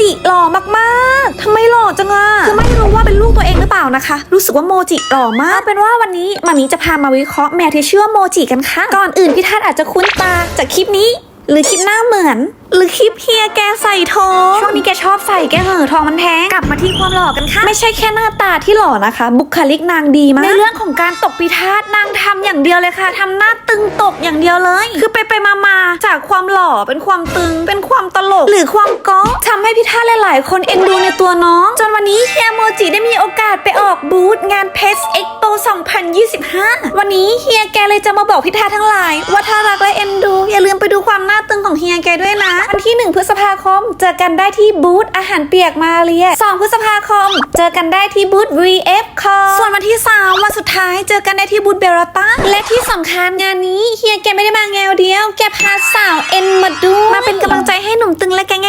จิหล่อมากๆทำไมหล่อจังอะคือไม่รู้ว่าเป็นลูกตัวเองหรือเปล่านะคะ รู้สึกว่าโมจิหล่อมากเอาเป็นว่าวันนี้มามีจะพามาวิเคราะห์แมวที่ชื่อว่าโมจิกันค่ะ ก่อนอื่นพี่ทัศน์อาจจะคุ้นตาจากคลิปนี้ หรือคลิปหน้าเหมือน หรือคลิปเฮียแกใส่ทอง ช่วงนี้แกชอบใส่แกเหอะทองมันแพงกลับมาที่ความหล่อกันค่ะ ไม่ใช่แค่หน้าตาที่หล่อนะคะ บุคลิกนางดีมาก ในเรื่องของการตกปีทาสนางทำอย่างเดียวเลยค่ะทำหน้าตึงตกอย่างเดียวเลย คือไปไปมามาจากความหล่อเป็นความตึง เป็นความตลก หรือความก๊อกทำให้พี่ทาหลายๆ คนเอ็นดูในตัวน้อง จนวันนี้เฮียโมจิได้มีโอกาสไปออกบูธงานเพสเอ็กโป 25 วันนี้เฮียแกเลยจะมาบอกพี่ทาทั้งหลาย ว่าถ้ารักและเอ็นดู อย่าลืมไปดูความหน้าตึงของเฮียแกด้วยนะ วันที่ 1 พฤษภาคม เจอกันได้ที่บูธอาหารเปียกมาเรีย 2 พฤษภาคม เจอกันได้ที่บูธ VF คอส่วนวันที่ 3 วันสุดท้าย เจอกันได้ที่บูธเบลต้าและที่สำคัญงานนี้เฮียแกไม่ได้มาแงวเดียว แกพาสาวเอ็นมาด้วยมาเป็นกำลังใจให้หนุ่มตึงและแกง